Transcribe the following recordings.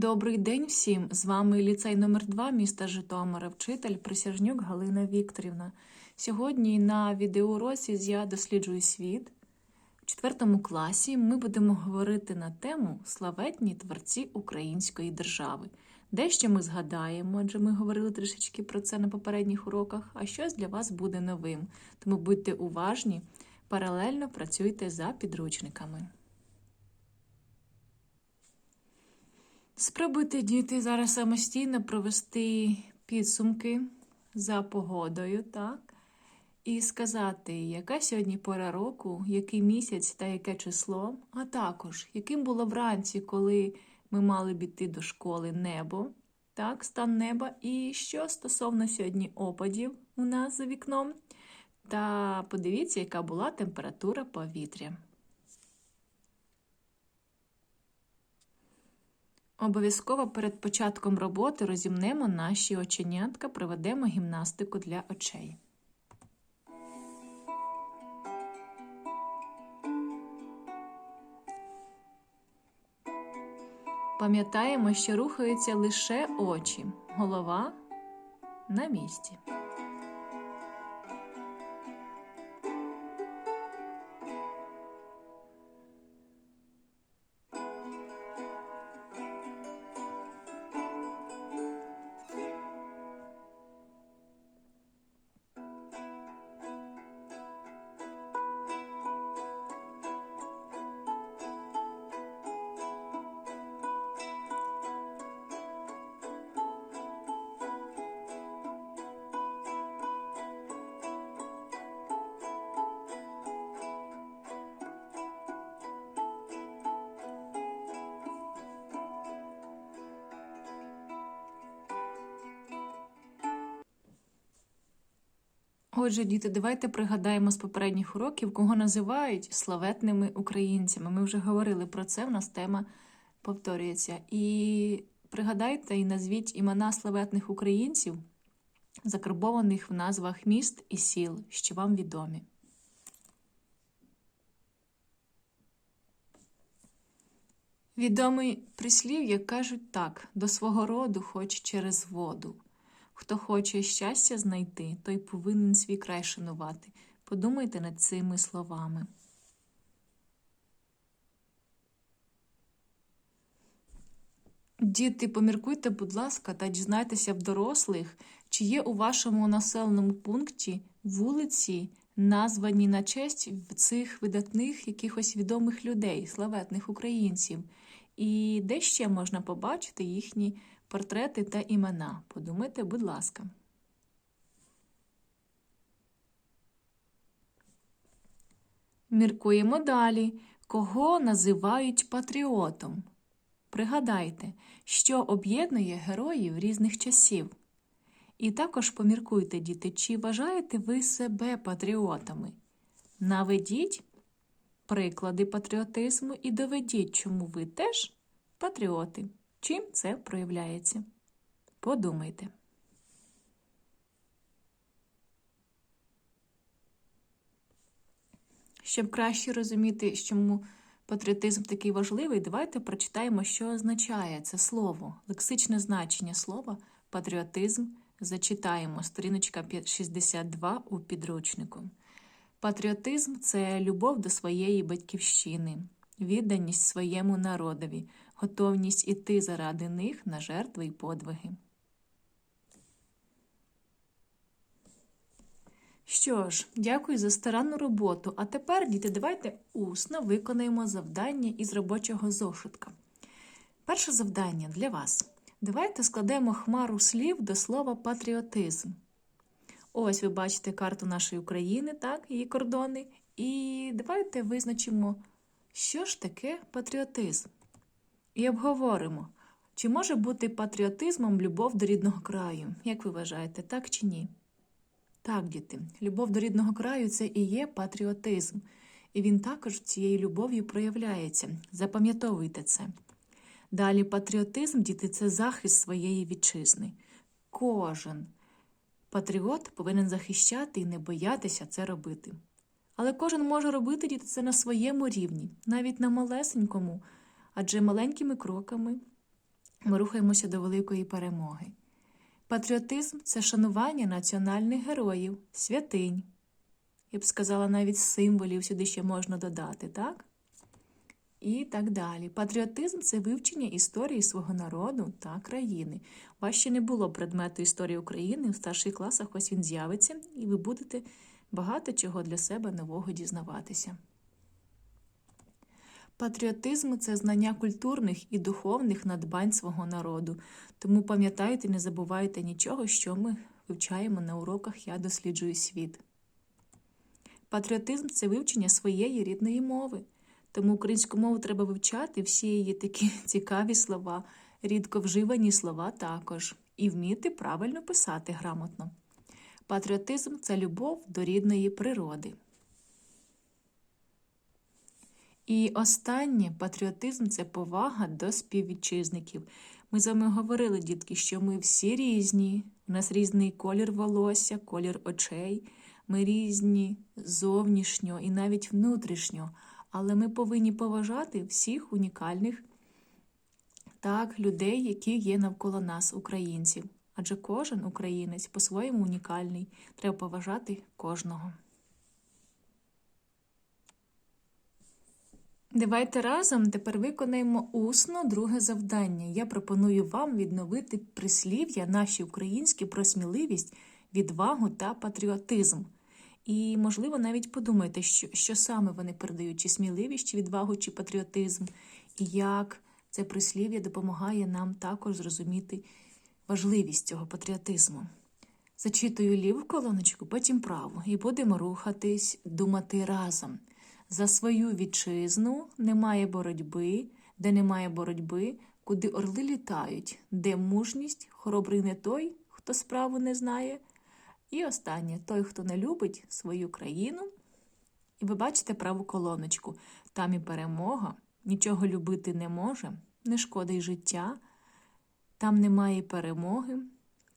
Добрий день всім! З вами ліцей номер 2 міста Житомира, вчитель Присяжнюк Галина Вікторівна. Сьогодні на відеоуроці Я досліджую світ. У четвертому класі ми будемо говорити на тему Славетні творці української держави. Дещо ми згадаємо, адже ми говорили трішечки про це на попередніх уроках, а щось для вас буде новим. Тому будьте уважні, паралельно працюйте за підручниками. Спробуйте діти зараз самостійно провести підсумки за погодою, так? І сказати, яка сьогодні пора року, який місяць та яке число, а також яким було вранці, коли ми мали б іти до школи небо, так, стан неба, і що стосовно сьогодні опадів у нас за вікном. Та подивіться, яка була температура повітря. Обов'язково перед початком роботи розімнемо наші оченятка, проведемо гімнастику для очей. Пам'ятаємо, що рухаються лише очі, голова на місці. Отже, діти, давайте пригадаємо з попередніх уроків, кого називають славетними українцями. Ми вже говорили про це, в нас тема повторюється. І пригадайте і назвіть імена славетних українців, закарбованих в назвах міст і сіл, що вам відомі. Відомий прислів'я кажуть так: до свого роду хоч через воду. Хто хоче щастя знайти, той повинен свій край шанувати. Подумайте над цими словами. Діти, поміркуйте, будь ласка, та дізнайтеся в дорослих, чи є у вашому населеному пункті вулиці, названі на честь цих видатних якихось відомих людей, славетних українців, і де ще можна побачити їхні портрети та імена. Подумайте, будь ласка. Міркуємо далі. Кого називають патріотом? Пригадайте, що об'єднує героїв різних часів. І також поміркуйте, діти, чи вважаєте ви себе патріотами? Наведіть приклади патріотизму і доведіть, чому ви теж патріоти. Чим це проявляється? Подумайте. Щоб краще розуміти, чому патріотизм такий важливий, давайте прочитаємо, що означає це слово, лексичне значення слова патріотизм. Зачитаємо сторіночка 62 у підручнику. Патріотизм це любов до своєї батьківщини, відданість своєму народові, готовність іти заради них на жертви й подвиги. Що ж, дякую за старанну роботу. А тепер, діти, давайте усно виконаємо завдання із робочого зошитка. Перше завдання для вас. Давайте складемо хмару слів до слова патріотизм. Ось ви бачите карту нашої України, так, її кордони. І давайте визначимо, що ж таке патріотизм. І обговоримо, чи може бути патріотизмом любов до рідного краю, як ви вважаєте, так чи ні? Так, діти, любов до рідного краю це і є патріотизм, і він також цією любов'ю проявляється. Запам'ятовуйте це. Далі патріотизм, діти, це захист своєї вітчизни. Кожен патріот повинен захищати і не боятися це робити. Але кожен може робити діти це на своєму рівні, навіть на малесенькому, адже маленькими кроками ми рухаємося до великої перемоги. Патріотизм це шанування національних героїв, святинь. Я б сказала, навіть символів сюди ще можна додати, так? І так далі. Патріотизм це вивчення історії свого народу та країни. У вас ще не було предмету історії України в старших класах, ось він з'явиться, і ви будете багато чого для себе нового дізнаватися. Патріотизм це знання культурних і духовних надбань свого народу. Тому пам'ятайте, не забувайте нічого, що ми вивчаємо на уроках Я досліджую світ. Патріотизм це вивчення своєї рідної мови. Тому українську мову треба вивчати всі її такі цікаві слова, рідко вживані слова також, і вміти правильно писати грамотно. Патріотизм це любов до рідної природи. І останнє патріотизм це повага до співвітчизників. Ми з вами говорили, дітки, що ми всі різні, у нас різний колір волосся, колір очей, ми різні зовнішньо і навіть внутрішньо, але ми повинні поважати всіх унікальних так, людей, які є навколо нас, українців. Адже кожен українець по-своєму унікальний. Треба поважати кожного. Давайте разом тепер виконаємо усно друге завдання. Я пропоную вам відновити прислів'я наші українські про сміливість, відвагу та патріотизм. І, можливо, навіть подумайте, що, що саме вони передають, чи сміливість, чи відвагу, чи патріотизм, і як це прислів'я допомагає нам також зрозуміти важливість цього патріотизму. Зачитую ліву колоночку, потім праву, і будемо рухатись, думати разом. За свою вітчизну немає боротьби, де немає боротьби, куди орли літають, де мужність, хоробрий не той, хто справу не знає. І останнє той, хто не любить свою країну. І ви бачите праву колоночку. Там і перемога, нічого любити не може, не шкода й життя, там немає перемоги,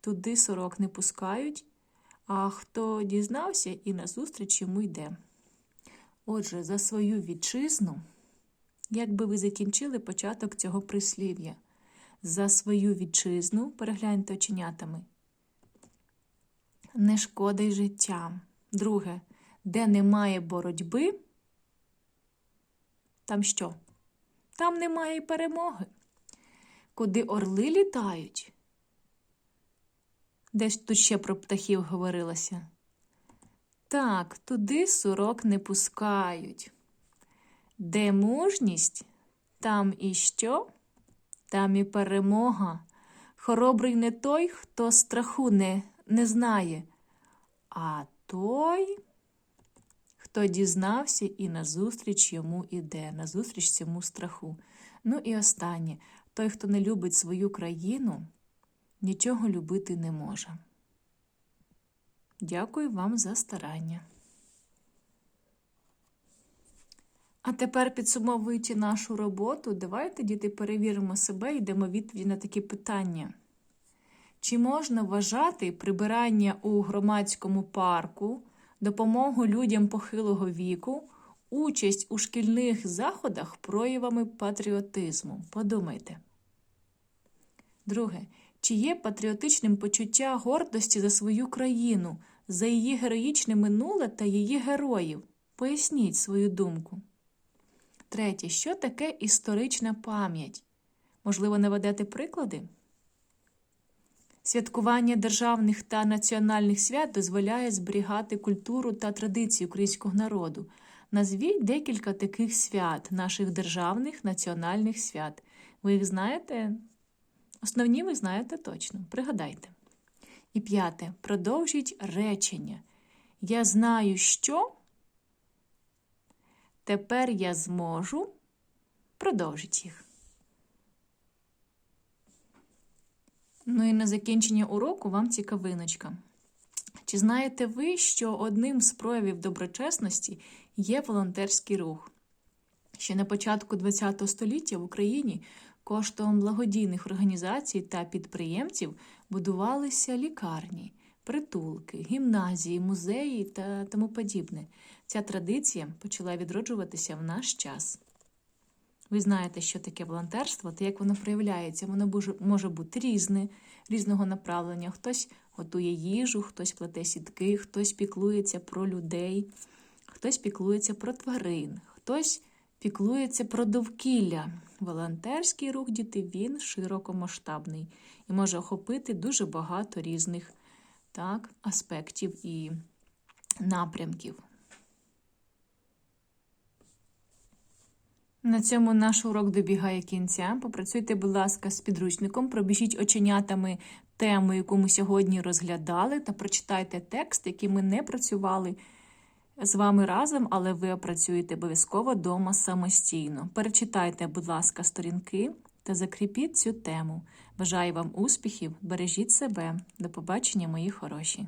туди сорок не пускають, а хто дізнався і назустріч йому йде. Отже, за свою вітчизну, як би ви закінчили початок цього прислів'я, за свою вітчизну, перегляньте оченятами, не шкода й життя. Друге, де немає боротьби, там що? Там немає перемоги. Куди орли літають? Десь тут ще про птахів говорилося. Так, туди сурок не пускають. Де мужність, там і що, там і перемога. Хоробрий не той, хто страху не, не знає, а той, хто дізнався і назустріч йому іде, назустріч цьому страху. Ну і останнє той, хто не любить свою країну, нічого любити не може. Дякую вам за старання. А тепер, підсумовуючи нашу роботу, давайте, діти, перевіримо себе і дамо відповіді на такі питання. Чи можна вважати прибирання у громадському парку, допомогу людям похилого віку, участь у шкільних заходах проявами патріотизму? Подумайте. Друге. Чи є патріотичним почуття гордості за свою країну, за її героїчне минуле та її героїв? Поясніть свою думку. Третє. Що таке історична пам'ять? Можливо, наведете приклади? Святкування державних та національних свят дозволяє зберігати культуру та традиції українського народу. Назвіть декілька таких свят, наших державних національних свят. Ви їх знаєте? Основні ви знаєте точно. Пригадайте. І п'яте. Продовжіть речення. Я знаю, що. Тепер я зможу. Продовжіть їх. Ну і на закінчення уроку вам цікавиночка. Чи знаєте ви, що одним з проявів доброчесності є волонтерський рух? Ще на початку ХХ століття в Україні коштом благодійних організацій та підприємців будувалися лікарні, притулки, гімназії, музеї та тому подібне. Ця традиція почала відроджуватися в наш час. Ви знаєте, що таке волонтерство та як воно проявляється. Воно може- бути різне, різного направлення. Хтось готує їжу, хтось плете сітки, хтось піклується про людей, хтось піклується про тварин, хтось піклується про довкілля. Волонтерський рух діти він широкомасштабний і може охопити дуже багато різних так, аспектів і напрямків. На цьому наш урок добігає кінця. Попрацюйте, будь ласка, з підручником, пробіжіть оченятами тему, яку ми сьогодні розглядали, та прочитайте текст, який ми не працювали з вами разом, але ви опрацюєте обов'язково вдома самостійно. Перечитайте, будь ласка, сторінки та закріпіть цю тему. Бажаю вам успіхів, бережіть себе. До побачення, мої хороші!